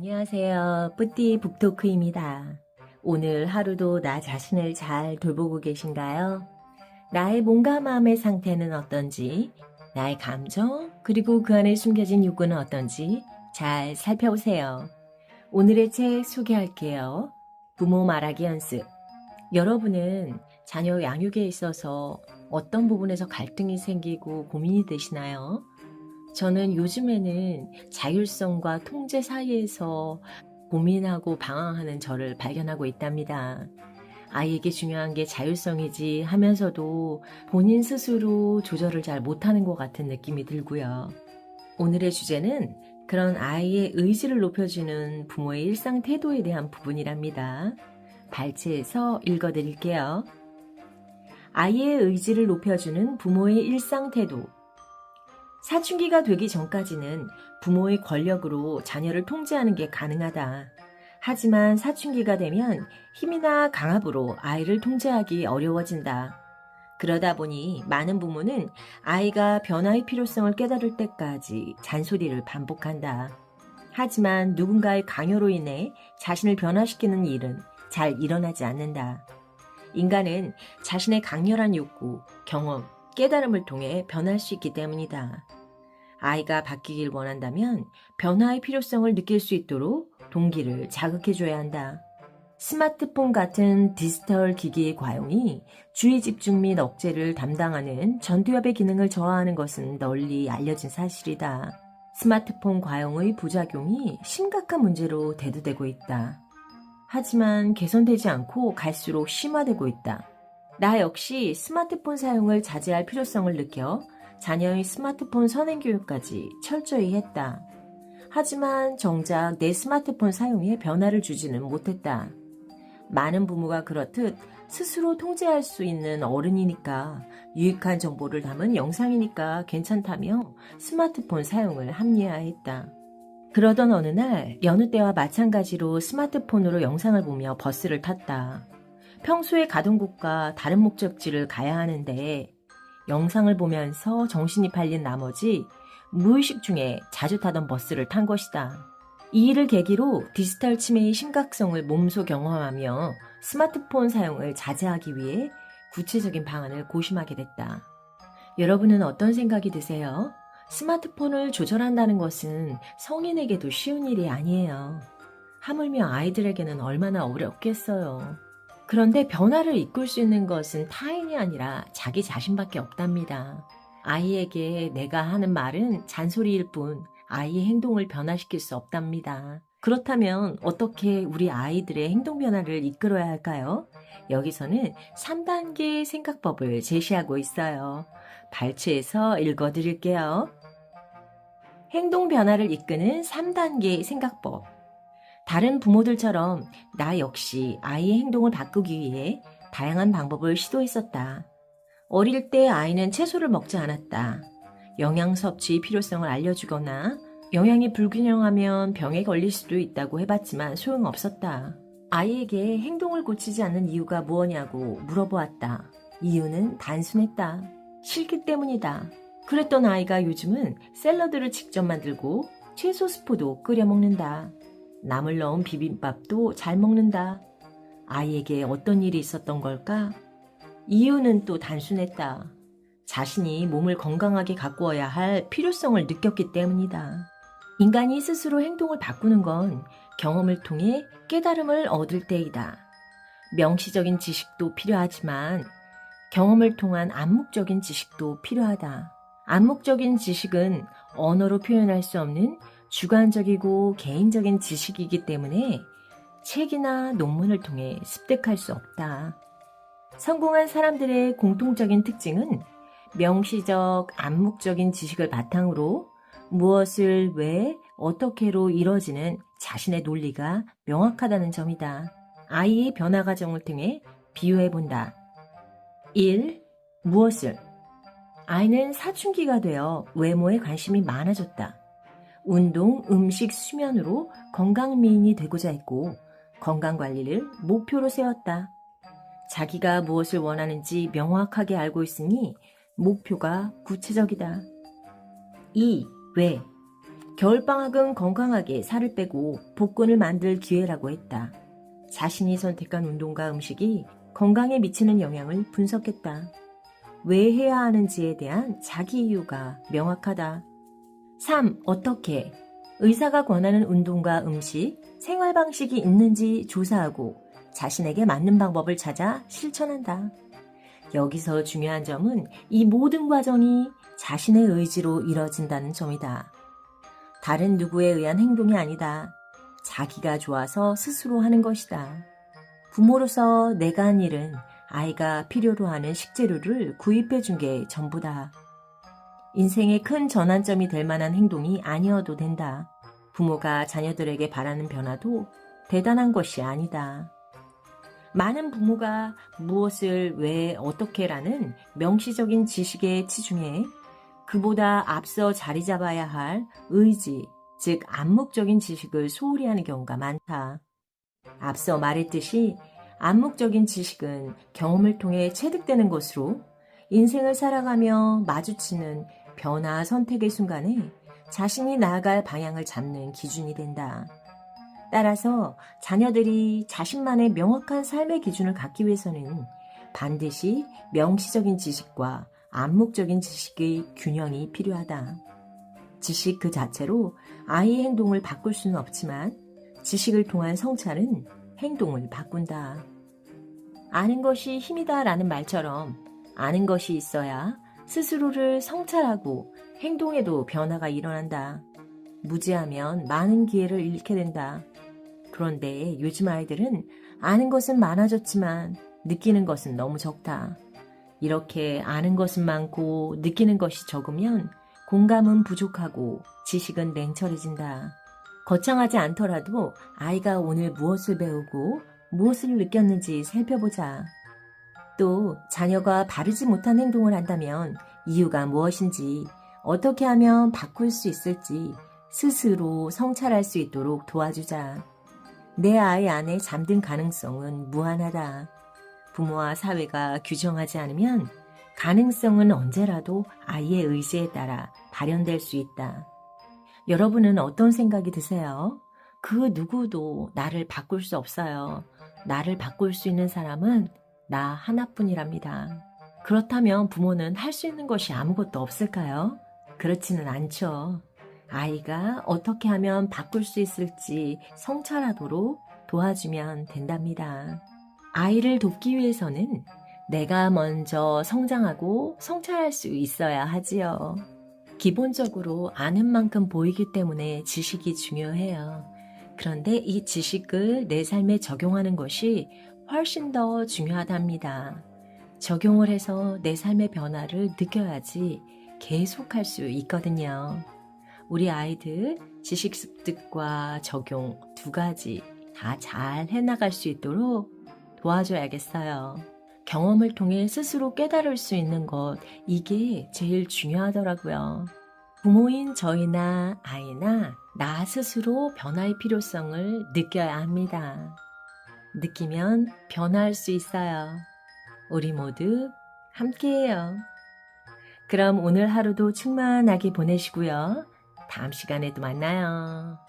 안녕하세요. 뿌띠 북토크입니다. 오늘 하루도 나 자신을 잘 돌보고 계신가요? 나의 몸과 마음의 상태는 어떤지, 나의 감정, 그리고 그 안에 숨겨진 욕구는 어떤지 잘 살펴보세요. 오늘의 책 소개할게요. 부모 말하기 연습. 여러분은 자녀 양육에 있어서 어떤 부분에서 갈등이 생기고 고민이 되시나요? 저는 요즘에는 자율성과 통제 사이에서 고민하고 방황하는 저를 발견하고 있답니다. 아이에게 중요한 게 자율성이지 하면서도 본인 스스로 조절을 잘 못하는 것 같은 느낌이 들고요. 오늘의 주제는 그런 아이의 의지를 높여주는 부모의 일상 태도에 대한 부분이랍니다. 발췌해서 읽어드릴게요. 아이의 의지를 높여주는 부모의 일상 태도. 사춘기가 되기 전까지는 부모의 권력으로 자녀를 통제하는 게 가능하다. 하지만 사춘기가 되면 힘이나 강압으로 아이를 통제하기 어려워진다. 그러다 보니 많은 부모는 아이가 변화의 필요성을 깨달을 때까지 잔소리를 반복한다. 하지만 누군가의 강요로 인해 자신을 변화시키는 일은 잘 일어나지 않는다. 인간은 자신의 강렬한 욕구, 경험, 깨달음을 통해 변할 수 있기 때문이다. 아이가 바뀌길 원한다면 변화의 필요성을 느낄 수 있도록 동기를 자극해줘야 한다. 스마트폰 같은 디지털 기기의 과용이 주의 집중 및 억제를 담당하는 전두엽의 기능을 저하하는 것은 널리 알려진 사실이다. 스마트폰 과용의 부작용이 심각한 문제로 대두되고 있다. 하지만 개선되지 않고 갈수록 심화되고 있다. 나 역시 스마트폰 사용을 자제할 필요성을 느껴 자녀의 스마트폰 선행 교육까지 철저히 했다. 하지만 정작 내 스마트폰 사용에 변화를 주지는 못했다. 많은 부모가 그렇듯 스스로 통제할 수 있는 어른이니까 유익한 정보를 담은 영상이니까 괜찮다며 스마트폰 사용을 합리화했다. 그러던 어느 날 여느 때와 마찬가지로 스마트폰으로 영상을 보며 버스를 탔다. 평소에 가던 곳과 다른 목적지를 가야 하는데 영상을 보면서 정신이 팔린 나머지 무의식 중에 자주 타던 버스를 탄 것이다. 이 일을 계기로 디지털 치매의 심각성을 몸소 경험하며 스마트폰 사용을 자제하기 위해 구체적인 방안을 고심하게 됐다. 여러분은 어떤 생각이 드세요? 스마트폰을 조절한다는 것은 성인에게도 쉬운 일이 아니에요. 하물며 아이들에게는 얼마나 어렵겠어요. 그런데 변화를 이끌 수 있는 것은 타인이 아니라 자기 자신밖에 없답니다. 아이에게 내가 하는 말은 잔소리일 뿐 아이의 행동을 변화시킬 수 없답니다. 그렇다면 어떻게 우리 아이들의 행동 변화를 이끌어야 할까요? 여기서는 3단계 생각법을 제시하고 있어요. 발췌해서 읽어 드릴게요. 행동 변화를 이끄는 3단계 생각법. 다른 부모들처럼 나 역시 아이의 행동을 바꾸기 위해 다양한 방법을 시도했었다. 어릴 때 아이는 채소를 먹지 않았다. 영양 섭취 필요성을 알려주거나 영양이 불균형하면 병에 걸릴 수도 있다고 해봤지만 소용없었다. 아이에게 행동을 고치지 않는 이유가 무엇냐고 물어보았다. 이유는 단순했다. 싫기 때문이다. 그랬던 아이가 요즘은 샐러드를 직접 만들고 채소 스프도 끓여 먹는다. 나물 넣은 비빔밥도 잘 먹는다. 아이에게 어떤 일이 있었던 걸까? 이유는 또 단순했다. 자신이 몸을 건강하게 가꾸어야 할 필요성을 느꼈기 때문이다. 인간이 스스로 행동을 바꾸는 건 경험을 통해 깨달음을 얻을 때이다. 명시적인 지식도 필요하지만 경험을 통한 암묵적인 지식도 필요하다. 암묵적인 지식은 언어로 표현할 수 없는 주관적이고 개인적인 지식이기 때문에 책이나 논문을 통해 습득할 수 없다. 성공한 사람들의 공통적인 특징은 명시적, 암묵적인 지식을 바탕으로 무엇을 왜, 어떻게로 이뤄지는 자신의 논리가 명확하다는 점이다. 아이의 변화 과정을 통해 비유해 본다. 1. 무엇을? 아이는 사춘기가 되어 외모에 관심이 많아졌다. 운동, 음식, 수면으로 건강미인이 되고자 했고 건강관리를 목표로 세웠다. 자기가 무엇을 원하는지 명확하게 알고 있으니 목표가 구체적이다. 2. 왜? 겨울방학은 건강하게 살을 빼고 복근을 만들 기회라고 했다. 자신이 선택한 운동과 음식이 건강에 미치는 영향을 분석했다. 왜 해야 하는지에 대한 자기 이유가 명확하다. 3. 어떻게? 의사가 권하는 운동과 음식, 생활 방식이 있는지 조사하고 자신에게 맞는 방법을 찾아 실천한다. 여기서 중요한 점은 이 모든 과정이 자신의 의지로 이뤄진다는 점이다. 다른 누구에 의한 행동이 아니다. 자기가 좋아서 스스로 하는 것이다. 부모로서 내가 한 일은 아이가 필요로 하는 식재료를 구입해 준 게 전부다. 인생의 큰 전환점이 될 만한 행동이 아니어도 된다. 부모가 자녀들에게 바라는 변화도 대단한 것이 아니다. 많은 부모가 무엇을 왜 어떻게라는 명시적인 지식에 치중해 그보다 앞서 자리 잡아야 할 의지, 즉 암묵적인 지식을 소홀히 하는 경우가 많다. 앞서 말했듯이 암묵적인 지식은 경험을 통해 체득되는 것으로 인생을 살아가며 마주치는 변화 선택의 순간에 자신이 나아갈 방향을 잡는 기준이 된다. 따라서 자녀들이 자신만의 명확한 삶의 기준을 갖기 위해서는 반드시 명시적인 지식과 암묵적인 지식의 균형이 필요하다. 지식 그 자체로 아이의 행동을 바꿀 수는 없지만 지식을 통한 성찰은 행동을 바꾼다. 아는 것이 힘이다 라는 말처럼 아는 것이 있어야 스스로를 성찰하고 행동에도 변화가 일어난다. 무지하면 많은 기회를 잃게 된다. 그런데 요즘 아이들은 아는 것은 많아졌지만 느끼는 것은 너무 적다. 이렇게 아는 것은 많고 느끼는 것이 적으면 공감은 부족하고 지식은 냉철해진다. 거창하지 않더라도 아이가 오늘 무엇을 배우고 무엇을 느꼈는지 살펴보자. 또 자녀가 바르지 못한 행동을 한다면 이유가 무엇인지 어떻게 하면 바꿀 수 있을지 스스로 성찰할 수 있도록 도와주자. 내 아이 안에 잠든 가능성은 무한하다. 부모와 사회가 규정하지 않으면 가능성은 언제라도 아이의 의지에 따라 발현될 수 있다. 여러분은 어떤 생각이 드세요? 그 누구도 나를 바꿀 수 없어요. 나를 바꿀 수 있는 사람은 나 하나뿐이랍니다. 그렇다면 부모는 할 수 있는 것이 아무것도 없을까요? 그렇지는 않죠. 아이가 어떻게 하면 바꿀 수 있을지 성찰하도록 도와주면 된답니다. 아이를 돕기 위해서는 내가 먼저 성장하고 성찰할 수 있어야 하지요. 기본적으로 아는 만큼 보이기 때문에 지식이 중요해요. 그런데 이 지식을 내 삶에 적용하는 것이 훨씬 더 중요하답니다. 적용을 해서 내 삶의 변화를 느껴야지 계속할 수 있거든요. 우리 아이들 지식 습득과 적용 두 가지 다 잘 해나갈 수 있도록 도와줘야겠어요. 경험을 통해 스스로 깨달을 수 있는 것, 이게 제일 중요하더라고요. 부모인 저희나 아이나 나 스스로 변화의 필요성을 느껴야 합니다. 느끼면 변화할 수 있어요. 우리 모두 함께해요. 그럼 오늘 하루도 충만하게 보내시고요. 다음 시간에도 만나요.